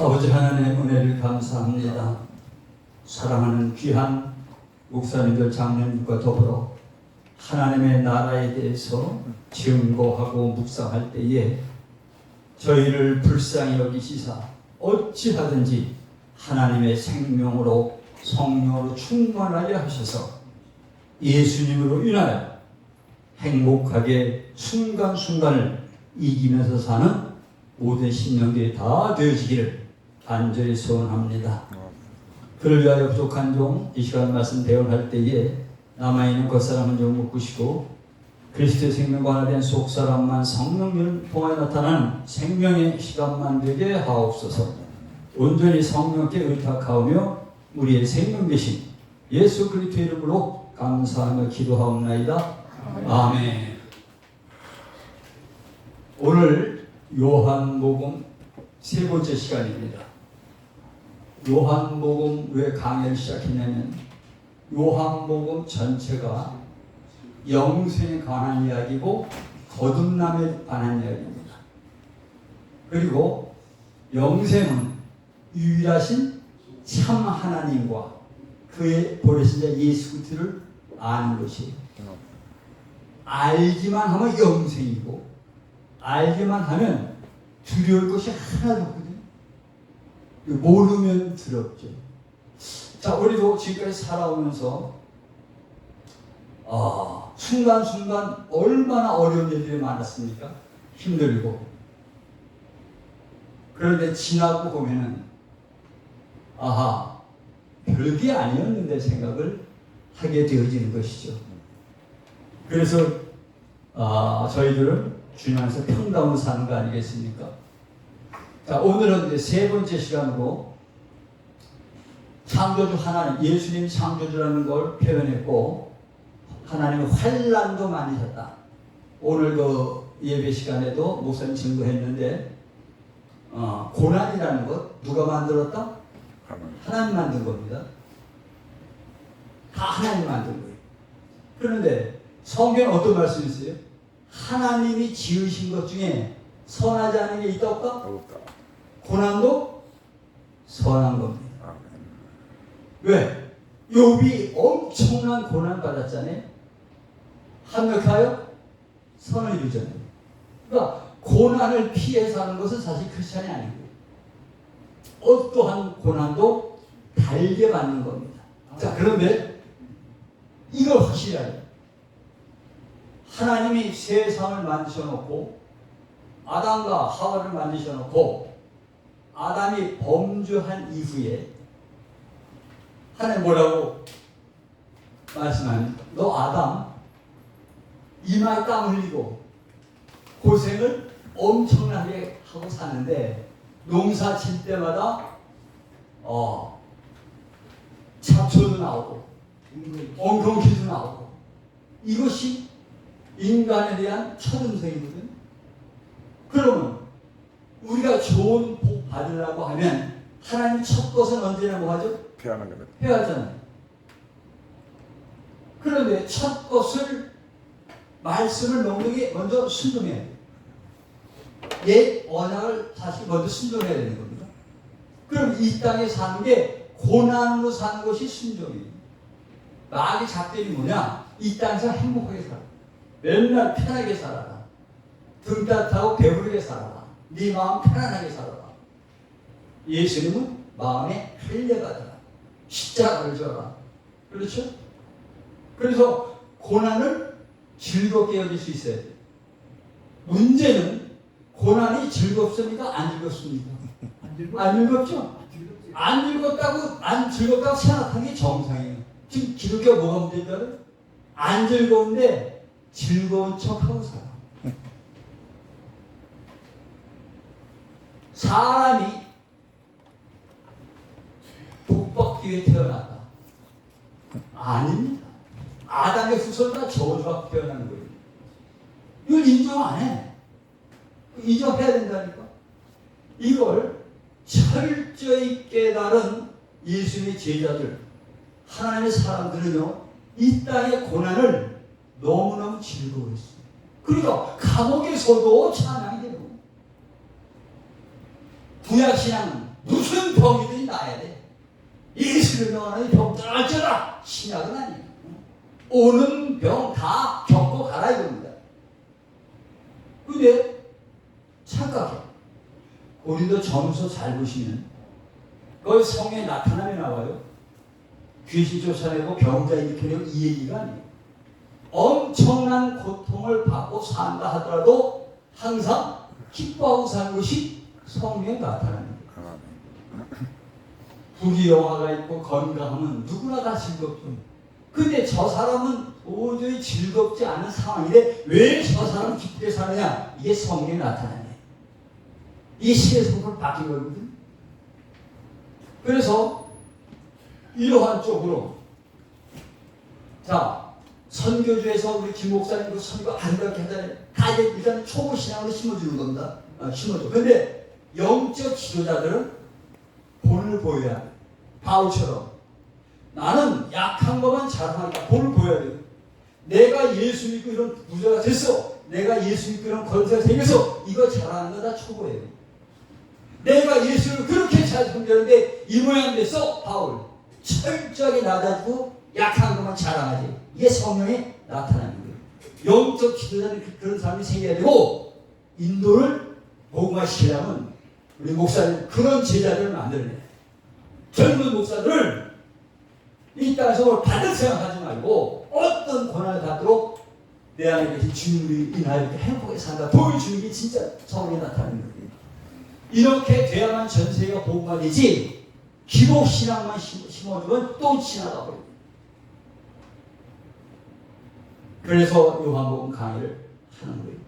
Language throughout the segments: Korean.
아버지 하나님의 은혜를 감사합니다. 사랑하는 귀한 목사님들 장로님과 더불어 하나님의 나라에 대해서 증거하고 묵상할 때에 저희를 불쌍히 여기시사 어찌하든지 하나님의 생명으로 성령으로 충만하게 하셔서 예수님으로 인하여 행복하게 순간순간을 이기면서 사는 모든 신령들이 다 되어지기를 간절히 소원합니다. 그를 위하여 부족한 종, 이 시간 말씀 대언할 때에 남아있는 겉사람은 좀 묶으시고 그리스도의 생명과 하나 된 속사람만 성령을 통하여 나타나는 생명의 시간만 되게 하옵소서 온전히 성령께 의탁하오며 우리의 생명 되신 예수 그리스도 이름으로 감사하며 기도하옵나이다. 아멘 오늘 요한복음 세 번째 시간입니다. 요한복음 왜 강의를 시작했냐면 요한복음 전체가 영생에 관한 이야기고 거듭남에 관한 이야기입니다. 그리고 영생은 유일하신 참 하나님과 그의 보내신 자 예수 그리스도를 아는 것이에요. 알기만 하면 영생이고 알기만 하면 두려울 것이 하나도 없거든요. 모르면 두렵죠. 자, 우리도 지금까지 살아오면서 아, 순간순간 얼마나 어려운 일들이 많았습니까? 힘들고. 그런데 지나고 보면은 아하, 별게 아니었는데 생각을 하게 되어지는 것이죠. 그래서 아, 저희들은 주님 안에서 평강을 사는 거 아니겠습니까? 자, 오늘은 이제 세 번째 시간으로 창조주 하나님, 예수님 창조주라는 걸 표현했고, 하나님의 환란도 많으셨다. 오늘 그 예배 시간에도 목사님 증거했는데, 어, 고난이라는 것 누가 만들었다? 하나님 만든 겁니다. 다 하나님 만든 거예요. 그런데 성경 어떤 말씀이 있어요? 하나님이 지으신 것 중에 선하지 않은 게 있다 없다? 없다. 고난도 선한 겁니다. 왜? 욥이 엄청난 고난 받았잖아요. 합력하여 선을 이루잖아요. 그러니까 고난을 피해 사는 것은 사실 크리스찬이 아니고 어떠한 고난도 달게 받는 겁니다. 자 그런데 이걸 확실히 알아요. 하나님이 세상을 만드셔 놓고 아담과 하와를 만드셔 놓고 아담이 범죄한 이후에 하나님 뭐라고 말씀합니까? 너 아담 이마에 땀 흘리고 고생을 엄청나게 하고 사는데 농사 칠 때마다 어 잡초도 나오고 엉겅퀴도 나오고 이것이 인간에 대한 첫음성이거든. 그러면 우리가 좋은 복 받으려고 하면 하나님 첫 것은 언제나 뭐 하죠? 피하는. 해야잖아요. 그런데 첫 것을 말씀을 게 먼저 순종해야 돼요. 옛 언약을 다시 먼저 순종해야 되는 겁니다. 그럼 이 땅에 사는 게 고난으로 사는 것이 순종이에요. 마귀 작전이 뭐냐? 이 땅에서 행복하게 살아. 맨날 편하게 살아라. 등 따뜻하고 배부르게 살아라. 네 마음 편안하게 살아라. 예수님은 마음에 할례받아라. 십자가를 져라. 그렇죠? 그래서 고난을 즐겁게 여길 수 있어야 돼. 문제는 고난이 즐겁습니까? 안 즐겁습니까? 안 즐겁죠? 안 즐겁다고 안 즐겁다고 생각하는 게 정상이에요. 지금 기독교 뭐가 알아요? 안 즐거운데 즐거운 척하고 살아. 사람이 복 받기 위해 태어났다. 아닙니다. 아담의 후손 다 저주받고 태어나는 거예요. 이걸 인정 안 해. 인정해야 된다니까. 이걸 철저히 깨달은 예수님의 제자들, 하나님의 사람들은요, 이 땅의 고난을 너무너무 즐거워했어요. 그러니까 감옥에서도 찬양이 되고, 구약신앙은 무슨 병이든지 나야 돼. 예수를 명하는 병들 어쩌라 신약은 아니에요. 오는 병 다 겪고 가라 이겁니다. 근데 착각해. 우리도 점수 잘 보시면 거기 성에 나타남이 나와요. 귀신 쫓아내고 병자 일으키는 이 얘기가 아니에요. 엄청난 고통을 받고 산다 하더라도 항상 기뻐하고 사는 것이 성령에 나타납니다. 부귀영화가 있고 건강하면 누구나 다 즐겁죠. 근데 저 사람은 도저히 즐겁지 않은 상황인데 왜 저 사람은 기쁘게 사느냐? 이게 성령에 나타나네. 신의 성품을 바뀐 거거든. 그래서 이러한 쪽으로 자 선교주에서 우리 김 목사님 그 선교 아름답게 하잖아요. 다 이제 일단 초보 신앙으로 심어주는 겁니다. 어, 심어줘. 근데 영적 지도자들은 본을 보여야 돼. 바울처럼 나는 약한 것만 자랑하니까 본을 보여야 돼요. 내가 예수 믿고 이런 부자가 됐어. 내가 예수 믿고 이런 권세가 생겨서 이거 자랑하는 거 다 초보예요. 내가 예수를 그렇게 잘 섬겼는데 이 모양 됐어. 바울. 철저하게 낮아지고 약한 것만 자랑하지. 이게 성령에 나타나는 거예요. 영적 지도자는 그- 그런 사람이 생겨야 되고 인도를 복음화시키려면 우리 목사님 그런 제자들을 만들어내. 젊은 목사들을 이 땅에서 받을 생각하지 말고 어떤 고난을 받도록 내 안에 계신 주님이 인하여 이렇게 행복하게 산다. 보여주는 게 진짜 성령에 나타나는 거예요. 이렇게 돼야만 전 세계가 복음화 되지 기복 신앙만 심- 심어주면 또 지나가 버려요. 그래서 요한복음 강의를 하는 거예요.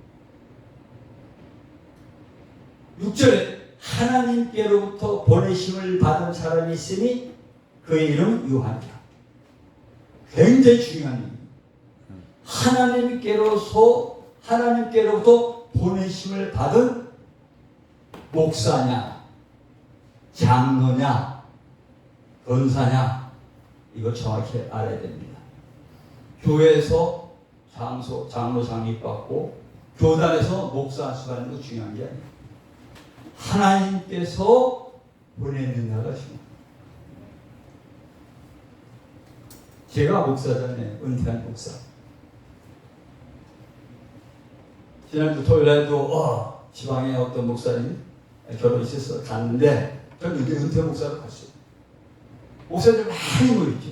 6절에 하나님께로부터 보내심을 받은 사람이 있으니 그의 이름은 요한이다. 굉장히 중요한. 하나님께로서 하나님께로부터 보내심을 받은 목사냐, 장로냐, 권사냐 이거 정확히 알아야 됩니다. 교회에서 장소, 장로 장립 받고 교단에서 목사 수가는 거 중요한 게 아니에요. 하나님께서 보내는다가 중요해요. 제가 목사잖아요. 은퇴한 목사. 지난주 토요일에도 어, 지방에 어떤 목사님 결혼 있었어 갔는데 저는 이제 은퇴 목사로 갔어요. 목사들 많이 모였죠.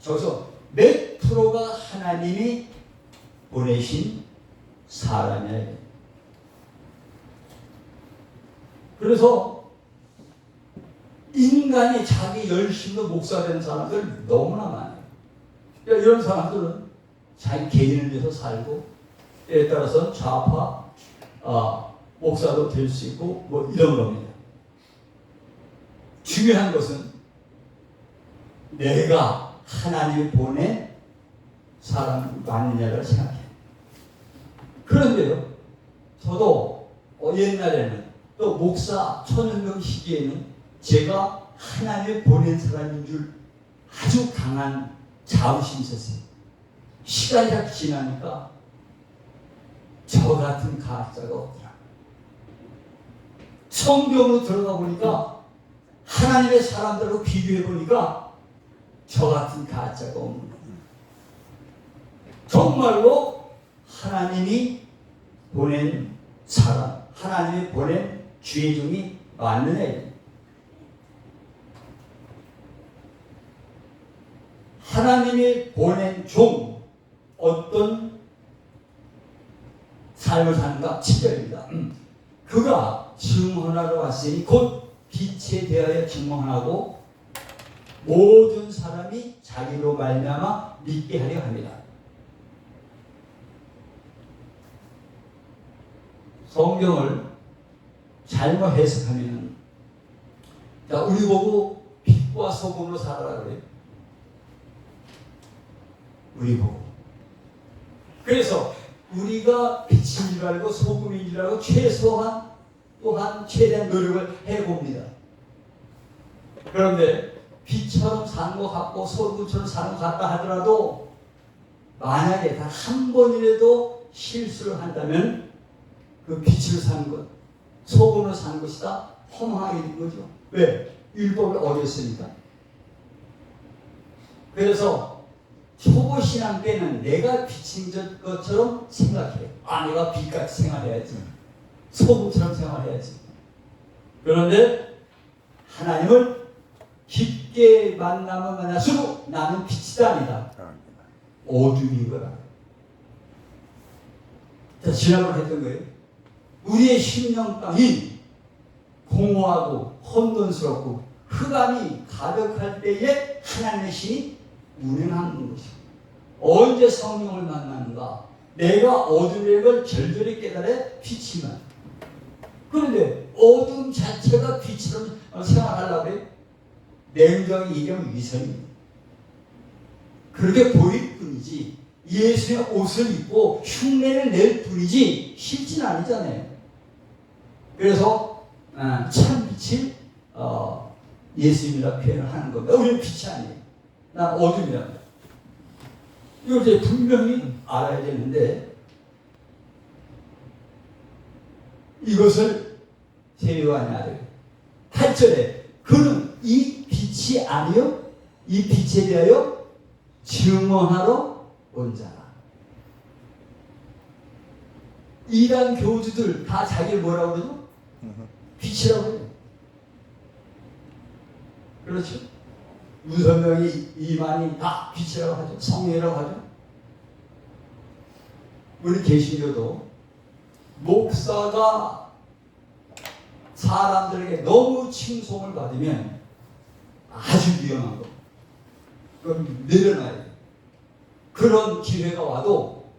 저기서 몇 프로가 하나님이 보내신 사람이에요. 그래서 인간이 자기 열심으로 목사 된 사람들 너무나 많아요. 그러니까 이런 사람들은 자기 개인을 위해서 살고 때에 따라서는 좌파 아, 목사도 될 수 있고 뭐 이런 겁니다. 중요한 것은 내가 하나님이 보낸 사람 맞느냐를 생각해. 그런데요, 저도 어, 옛날에는 또 목사 천연명 시기에는 제가 하나님이 보낸 사람인 줄 아주 강한 자부심이 있었어요. 시간이 다 지나니까 저 같은 가짜가 없더라. 성경으로 들어가 보니까 하나님의 사람들로 비교해 보니까 저 같은 가짜가 없는 거예요. 정말로 하나님이 보낸 사람, 하나님이 보낸 주의 종이 맞느냐? 하나님이 보낸 종 어떤 삶을 사는가 7절입니다. 그가 증언하러 왔으니 곧 빛에 대하여 증언하고 모든 사람이 자기로 말미암아 믿게 하려 합니다. 성경을 잘못 해석하면 자 우리 보고 빛과 소금으로 살아라 그래요. 우리 보고. 그래서 우리가 빛인 줄 알고 소금인 줄 알고 최소한 또한 최대한 노력을 해봅니다. 그런데 빛처럼 사는 것 같고 소금처럼 사는 것 같다 하더라도 만약에 단 한 번이라도 실수를 한다면 그 빛으로 사는 것, 소금으로 사는 것이 다 허망하게 된 거죠. 왜? 율법을 어겼으니까. 그래서 초보 신앙 때는 내가 비친 것처럼 생각해. 아, 내가 빛같이 생활해야지. 소금처럼 생활해야지. 그런데 하나님을 깊게 만나면 만날수록 나는 빛이다 아니다. 어둠인 거라. 자, 지난번 했던 거예요. 우리의 심령 땅이 공허하고 혼돈스럽고 흑암이 가득할 때에 하나님의 신이 운행하는 것이고 언제 성령을 만나는가? 내가 어둠의 걸 절절히 깨달아 빛이만. 그런데 어둠 자체가 빛처럼 생활하려고 해 냉정히 얘기하면 위선입니다. 그렇게 보일 뿐이지 예수의 옷을 입고 흉내를 낼 뿐이지 실진 아니잖아요. 그래서 아, 참 빛이 어, 예수님이라 표현을 하는 겁니다. 우리는 빛이 아니에요. 난 어둠이랍니다. 이걸 이제 분명히 알아야 되는데 이것을 세례요한이 알아요. 8절에 그는 이 빛이 아니요 이 빛에 대하여 증언하러 온 자라. 이단 교주들 다 자기를 뭐라고 그러죠? 빛이라고 해요. 그렇죠? 문선명이 이만이 다 빛이라고 하죠. 성령이라고 하죠. 우리 개신교도 목사가 사람들에게 너무 칭송을 받으면 아주 위험한 거. 그럼 내려놔야 돼. 그런 기회가 와도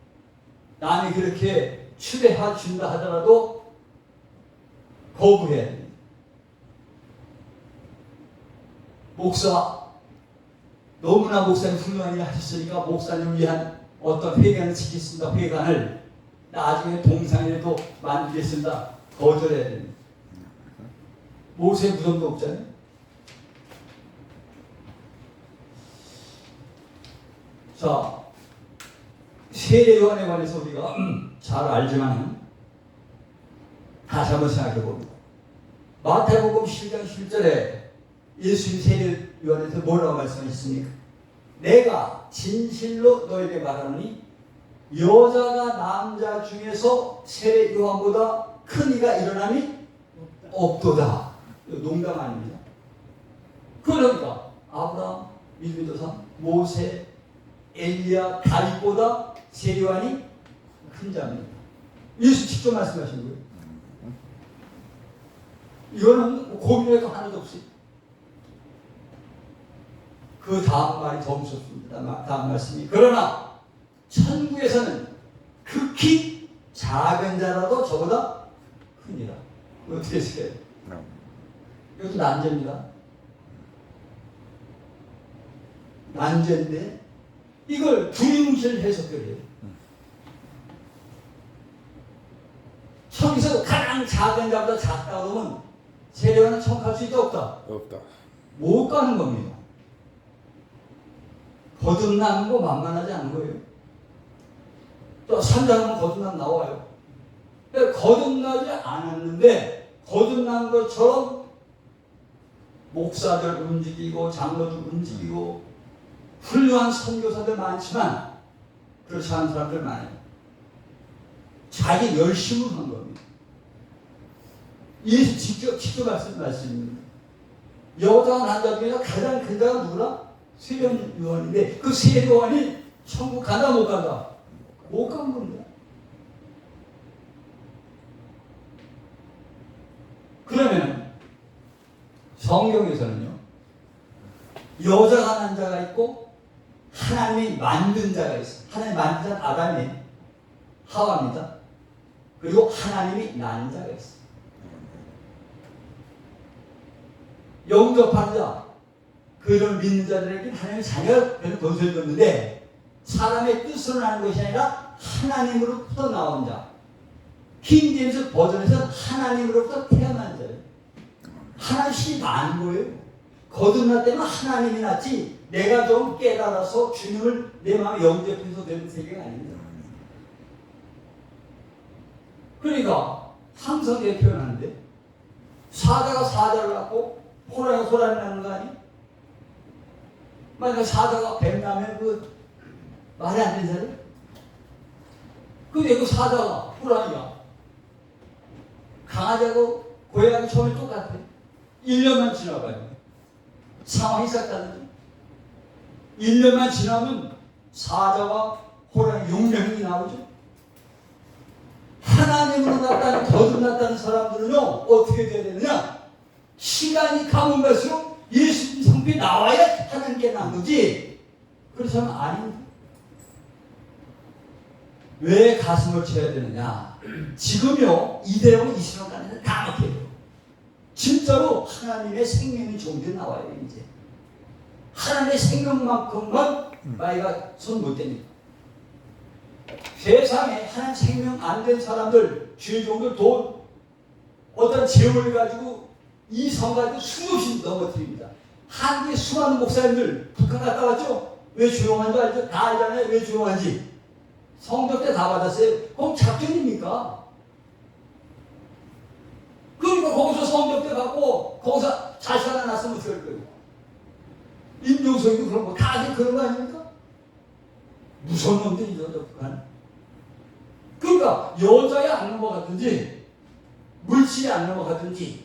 남이 그렇게 추대해 준다 하더라도 거부해야 돼. 목사 너무나 목사님 훌륭한 일 하셨으니까 목사님 위한 어떤 회관을 지키겠습니다. 회관을 나중에 동상이라도 만들겠습니다. 거절해야 됩니다. 모세 무덤도 없잖아요. 자, 세례 요한에 관해서 우리가 잘 알지만 다시 한번 생각해 봅니다. 마태복음 7장 7절에 예수님 세례 요한에서 뭐라고 말씀하셨습니까? 내가 진실로 너에게 말하노니 여자가 남자 중에서 세례 요한보다 큰 이가 일어남이 없도다. 농담 아닙니다. 그러니까 아브라함, 믿음도사, 모세, 엘리야, 다윗보다 세례 요한이 큰 자입니다. 예수 직접 말씀하신 거예요. 이거는 고민할 거 하나도 없어요. 그 다음 말이 더 무섭습니다. 다음 말씀이 그러나 천국에서는 극히 작은 자라도 저보다 크니라. 어떻게 했을까요? 이것도 난제입니다. 난제인데 이걸 두리뭉실 해석해요. 천국에서 가장 작은 자보다 작다고 하면 세례와는 천국할 수 있다 없다? 없다. 못 가는 겁니다. 거듭나는 거 만만하지 않은 거예요. 또 산다면 거듭남 나와요. 거듭나지 않았는데 거듭난 것처럼 목사들 움직이고 장로들 움직이고 훌륭한 선교사들 많지만 그렇지 않은 사람들 많아요. 자기 열심을 한 겁니다. 예수 직접 직접 말씀 말씀입니다. 여자와 남자 중에서 가장 큰 자가 누구라? 세례 요한인데 그 세례 요한이 천국 가다 못 가다 못 간 겁니다. 그러면 성경에서는요 여자가 난 자가 있고 하나님이 만든 자가 있어. 하나님 만든 자는 아담이 하와입니다. 그리고 하나님이 난 자가 있어. 영접하는 자, 그를 믿는 자들에게 하나님의 되는 권세를 줬는데 사람의 뜻으로 나는 것이 아니라 하나님으로부터 나온 자. 킹제임스 버전에서 하나님으로부터 태어난 자예요. 하나님이 난 거예요. 거듭날 때는 하나님이 났지 내가 좀 깨달아서 주님을 내 마음에 영접해서 되는 세계가 아닙니다. 그러니까 항상 내 표현하는데 사자가 사자를 낳고 호랑이가 호랑이 낳는 거 아니? 만약 사자가 뱀 낳으면 그 말이 안 사람? 근데 그 사자가 호랑이야. 강아지하고 고양이 처음에 똑같아. 1년만 지나가요. 상황이 싹 다르죠. 1년만 지나면 사자와 호랑이 용명이 나오죠. 하나님으로 났다는 거듭났다는 사람들은요 어떻게 돼야 되느냐? 시간이 가면 갈수록 예수님 성품이 나와야 하나님께 난 거지. 그렇지는 아닙니다. 왜 가슴을 쳐야 되느냐? 지금요 이대로 이스라엘 가는 다 막혀요. 진짜로 하나님의 생명이 종대 나와요 이제. 하나님의 생명만큼만 마이가 손 못 댑니다. 세상에 하나님 생명 안 된 사람들, 주의 종들 돈, 어떤 재물을 가지고 이 성 가지고 수없이 넘어뜨립니다. 한국의 수많은 목사님들 북한 갔다 왔죠? 왜 조용한 줄 알죠? 다 알잖아요. 왜 조용한지. 성적 때 다 받았어요. 그럼 작전입니까? 그러니까 거기서 성적 때 받고 거기서 자식 하나 낳았으면 어떡할 거예요? 임종석이도 그런 거다 그런 거 아닙니까? 무서운 놈들이죠, 저 북한. 그러니까 여자에 안 넘어갔든지 물질이 안 넘어갔든지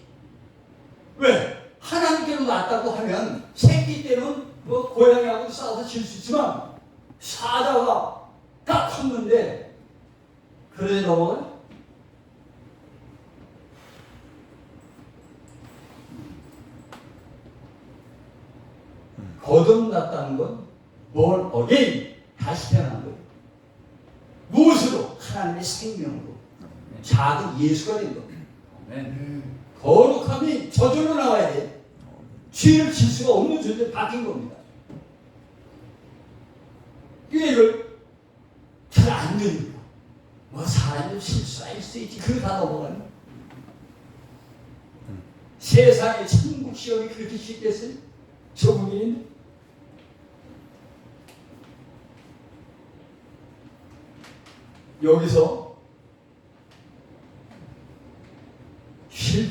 왜? 하나님께로 낫다고 하면 새끼 때는 뭐 고양이하고 싸워서 질 수 있지만 사자가 딱 컸는데 그래 넘어가요? 거듭났다는 건 뭘 어게인 다시 태어난 거예요. 무엇으로? 하나님의 생명으로 작은 예수가 된 겁니다. 거룩함이 저절로 나와야 돼. 죄를 질 수가 없는 존재 바뀐 겁니다. 이걸 잘안 됩니다. 뭐 사람이 실수할 수 있지. 그거 다 넘어가네. 세상에 천국 시험이 그렇게 쉽겠어요? 조국인인데? 여기서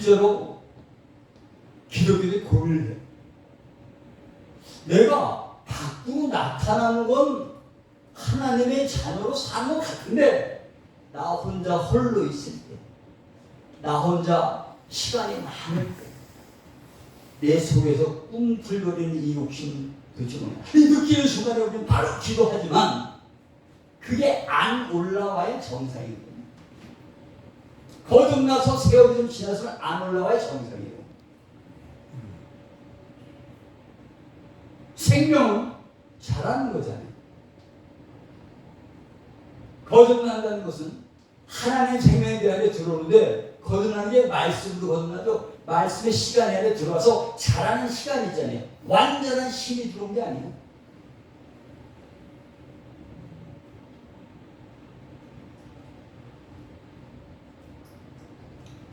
실제로 기독교들이 고민을 해. 내가 밖으로 나타나는 건 하나님의 자녀로 사는 것 같은데 나 혼자 홀로 있을 때, 나 혼자 시간이 많을 때, 내 속에서 꿈틀거리는 이 욕심 도대체 뭐냐? 이 느끼는 순간에 우리는 바로 기도하지만 그게 안 올라와야 정상이거든요. 거듭나서 세월이 좀 지나서는 안 올라와야 정상이에요. 생명은 자라는 거잖아요. 거듭난다는 것은 하나님의 생명에 대하여 들어오는데 거듭나는 게 말씀으로 거듭나도 말씀의 시간에 안에 들어와서 자라는 시간이 있잖아요. 완전한 힘이 들어온 게 아니에요.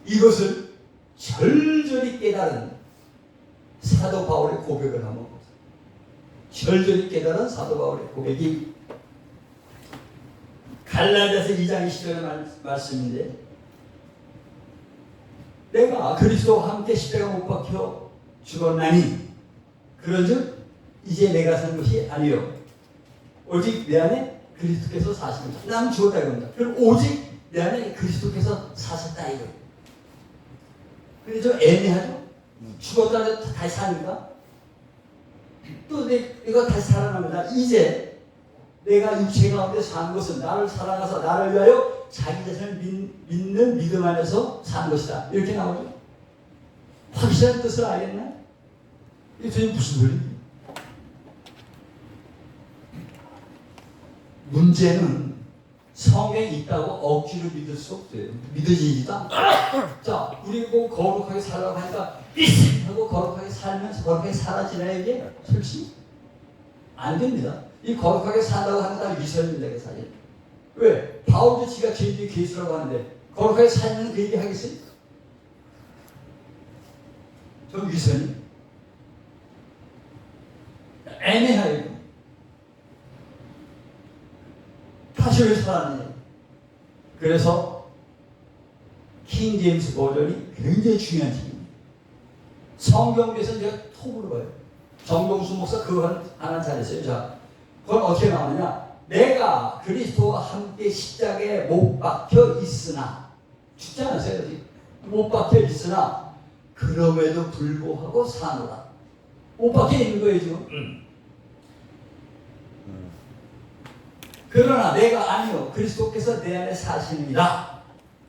이것을 절절히 깨달은 사도 바울의 고백을 한번 보세요. 절절히 깨달은 사도 바울의 고백이 갈라디아서 2장 20절의 말, 말씀인데 내가 그리스도와 함께 십자가 못 박혀 죽었나니 그런즉 이제 내가 사는 것이 아니요 오직 내 안에 그리스도께서 사십니다. 남 죽었다 이겁니다. 그럼 오직 내 안에 그리스도께서 사셨다 이거예요. 근데 좀 애매하죠? 죽었다 해도 다시 사니까 또 내, 내가 다시 살아납니다. 이제 내가 육체 가운데 사는 것은 나를 사랑해서 나를 위하여 자기 자신을 믿, 믿는 믿음 안에서 사는 것이다. 이렇게 나오죠. 확실한 뜻을 알겠나요? 이게 도대체 무슨 소리예요? 문제는 성경에 있다고 억지로 믿을 수. 믿어지지도 않고. 자, 우리 뭐 거룩하게 살라고 하니까 하고 거룩하게 살면서 거룩하게 살아지나요, 이게? 솔직히? 안 됩니다. 이 거룩하게 산다고 하는 다 위선입니다, 사실. 왜? 바울도 지가 죄인의 개수라고 하는데 거룩하게 살면 그 얘기 하겠어요? 저 위선이? 애매해요. 왜 살았느냐? 그래서 킹 제임스 버전이 굉장히 중요한 책입니다. 성경에서 제가 톡으로 봐요. 정동수 목사 한- 하나 잘했어요. 자, 그건 어떻게 나오느냐? 내가 그리스도와 함께 십자가에 못 박혀 있으나 죽지 않았어요. 못 박혀 있으나 그럼에도 불구하고 사노라. 못 박혀 있는 거예요 지금. 그러나 내가 아니요 그리스도께서 내 안에 사시느니라.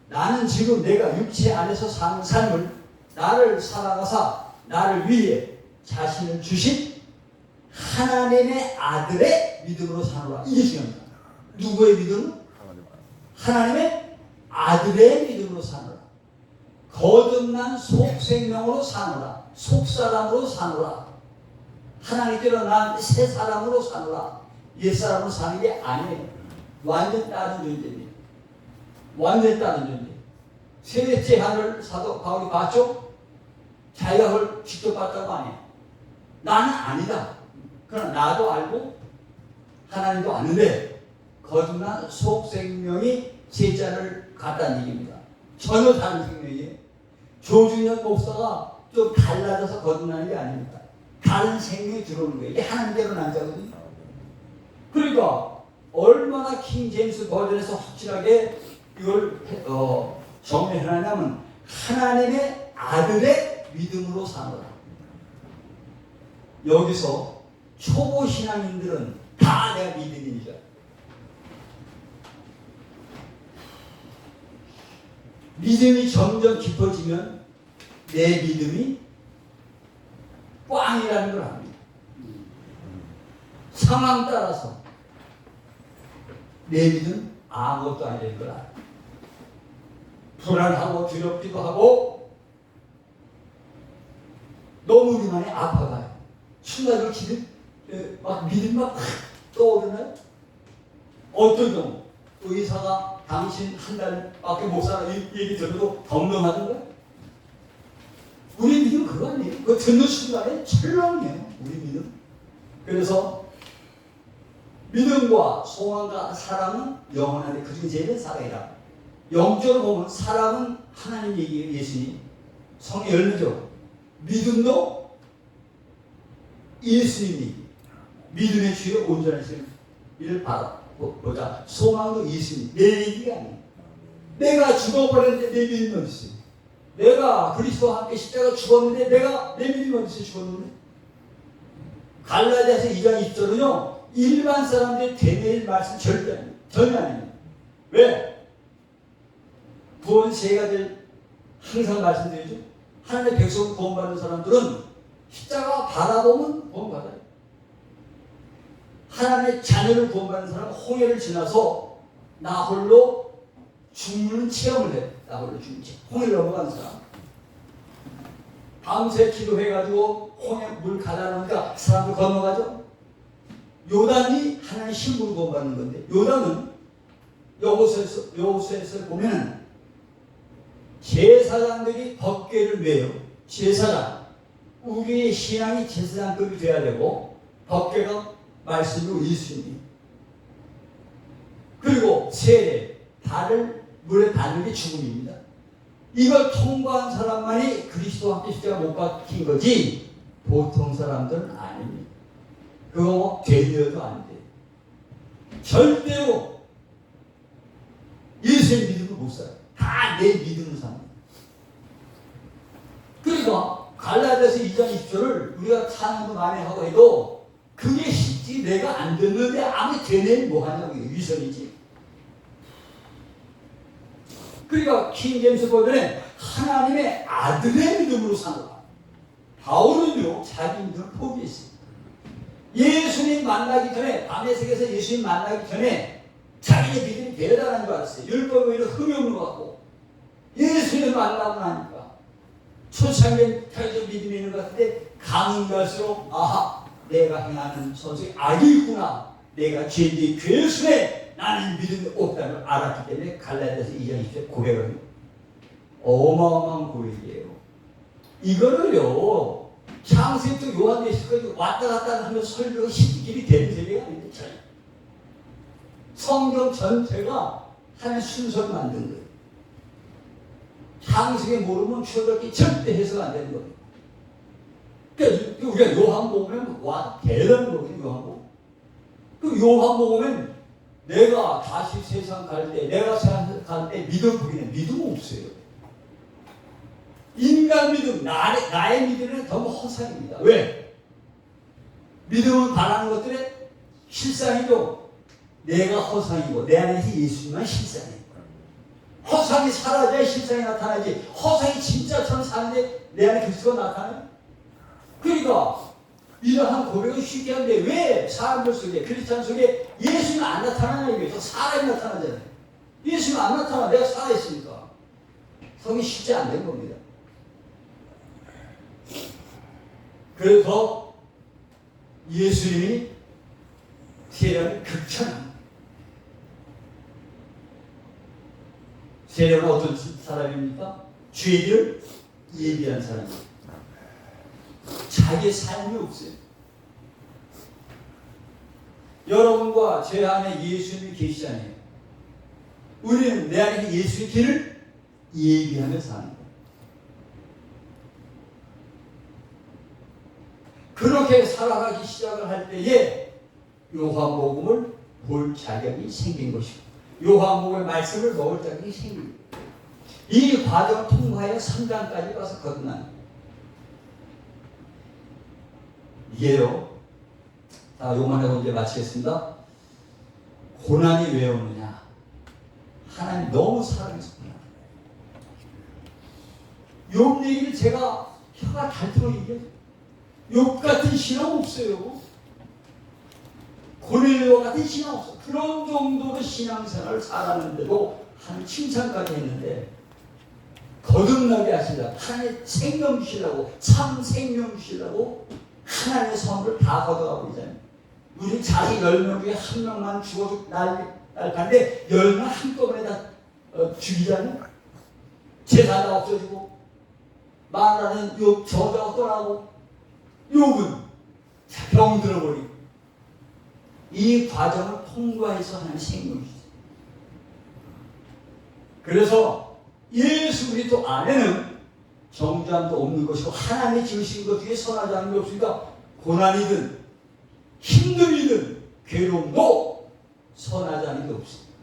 나는 지금 내가 육체 안에서 사는 삶을 나를 살아가사 나를 위해 자신을 주신 하나님의 아들의 믿음으로 사노라. 이게 중요합니다. 누구의 믿음? 하나님의 아들의 믿음으로 사노라. 거듭난 속생명으로 사노라. 속사람으로 사노라. 하나님께로 난 새 사람으로 사노라. 옛사람으로 사는 게 아니에요. 완전 다른 존재입니다. 완전 다른 존재. 세대째 하늘 사도 바울이 봤죠? 자기가 그걸 직접 봤다고 아니에요. 나는 아니다. 그러나 나도 알고 하나님도 아는데 거듭난 속생명이 제자를 갖다는 얘기입니다. 전혀 다른 생명이에요. 조준현 목사가 좀 달라져서 거듭나는 게 아닙니다. 다른 생명이 들어오는 거예요. 이게 하나님대로 난 자거든요. 그러니까 얼마나 킹 제임스 버전에서 확실하게 이걸 어, 정리해놨냐면 하나님의 아들의 믿음으로 사노라. 여기서 초보 신앙인들은 다 내가 믿음인 줄. 알아요. 믿음이 점점 깊어지면 내 믿음이 꽝이라는 걸 압니다. 상황 따라서 내 믿음 아무것도 아니라는 걸 알아요. 불안하고 두렵기도 하고 너무 우리 많이 아파가요. 순간적으로 기름, 에, 막 믿음 막확 떠오르나요? 어떤 경우 의사가 당신 한 달밖에 못 살아 이 얘기 들어도 덤덤하던가? 우리 믿음 그거 아니에요? 그 듣는 순간에 철렁해요. 우리 믿음. 그래서 믿음과 소망과 사랑은 영원한데 그중 제일은 사랑이라. 영적으로 보면 사랑은 하나님 얘기예요. 예수님. 성의 열매죠. 믿음도 예수님이 믿음의 주에 온전하신 이를 바라보자. 소망도 예수님. 내 얘기가 아니에요. 내가 죽어버렸는데 내 믿음이 어디 있어요? 내가 그리스도와 함께 십자가 죽었는데 내가 내 믿음이 어디 있어요? 죽었는데? 갈라디아서 2장 20절은요. 일반 사람들이 되뇌일 말씀 절대 아니에요. 전혀 아닙니다. 왜? 구원 세가 될 항상 말씀드리죠. 하나님의 백성 구원받는 사람들은 십자가 바라보면 구원받아요. 하나님의 자녀를 구원받는 사람은 홍해를 지나서 나 홀로 죽는 체험을 해. 나 홀로 죽는 체험. 홍해를 넘어가는 사람. 밤새 기도해가지고 홍해 물 가다놓으니까 사람들 건너가죠. 요단이 하나님 신부로 구원받는 건데 요단은 여호수에서 여호수에서 보면은 제사장들이 법궤를 매요. 제사장. 우리의 신앙이 제사장급이 돼야 되고 법궤가 말씀으로 예수님. 그리고 세례, 발을 물에 닿는 게 죽음입니다. 이걸 통과한 사람만이 그리스도와 함께 십자가 못 박힌 거지 보통 사람들은 아닙니다. 그거 되려도 안 돼. 절대로 예수의 믿음을 못 살아요. 다내 믿음을 삽니다. 그러니까 갈라디아서 2장 20절을 우리가 찬양도 많이 하고 해도 그게 쉽지 내가 안 듣는데 아무리 되네 뭐 하냐고 위선이지. 그러니까 킹제임스 버전에 하나님의 아들의 믿음으로 사노라. 바울은요 자기 믿음을 포기했습니다. 예수님 만나기 전에 세계에서 예수님 만나기 전에 자기의 믿음이 대단한 줄 알았어요. 율법에 오히려 것 같고 예수님 만나고 나니까 초창기엔 자기도 믿음이 있는 것 같은데 가면 갈수록 아하 내가 행하는 선생이 악이 있구나 내가 죄인의 괴순에 나는 믿음이 없다는 걸 알았기 때문에 갈라디아서 2장 20절 고백을 어마어마한 고백이에요. 이거를요 창세부터 요한계시까지 왔다 갔다 하면서 설교가 쉽게 되는 세계가 전 성경 전체가 하나의 순서를 만든 거예요. 창세기 모르면 추억이 절대 해석 안 되는 거예요. 그 우리가 요한복음에 와 대단한 거거든요. 요한복음. 그 요한복음은 내가 다시 세상 갈 때, 내가 세상 갈 때 믿음 보기는 믿음 없어요. 인간 믿음, 나의, 나의 믿음은 너무 허상입니다. 왜? 믿음은 바라는 것들의 실상이죠. 내가 허상이고 내 안에서 예수님만 실상이에요. 허상이 사라져야 실상이 나타나지. 허상이 진짜처럼 사는데 내 안에 그리스도가 나타나요. 그러니까 이러한 고백은 쉽게 하는데 왜 사람들 속에 크리스찬 속에 예수님 안 나타나냐 이거죠. 사람이 나타나잖아요. 예수님 안 나타나 내가 살아있으니까. 성이 쉽지 않는 겁니다. 그래서 예수님이 세례를 극찬합니다. 세례는 어떤 사람입니까? 죄를 예비한 사람입니다. 자기 삶이 없어요. 여러분과 제 안에 예수님이 계시잖아요. 우리는 내 안에 예수의 길을 예비하며 사는 거예요. 그렇게 살아가기 시작을 할 때에 요한복음을 볼 자격이 생긴 것이고 요한복음의 말씀을 먹을 자격이 생깁니다. 이 과정을 통과하여 3장까지 가서 거듭난 이게요. 자, 요만 하고 이제 마치겠습니다. 고난이 왜 오느냐? 하나님 너무 사랑해서 고난. 욥 얘기를 제가 혀가 닳도록 얘기해요. 욥 같은 신앙 없어요. 고넬료와 같은 신앙 없어. 그런 정도로 신앙생활을 살았는데도 한 칭찬까지 했는데 거듭나게 하시려고 하나님의 생명 주시려고 참 생명 주시려고 하나님의 선물을 다 걷어가고 있잖아요. 우리 자식 10명 중에 한 명만 죽어도 날, 날 텐데 10명 한꺼번에 다 어, 죽이잖아요. 다 없어지고 말하는 욕 저자가 떠나고 욕은 병 들어버리고 이 과정을 통과해서 하는 생명이죠. 그래서 예수 그리스도 안에는 정죄함도 없는 것이고 하나님이 지으신 것 중에 선하지 않은 게 없으니까 고난이든 힘듦이든 괴로움도 선하지 않은 게 없습니다.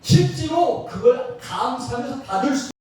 실제로 그걸 감사하면서 받을 수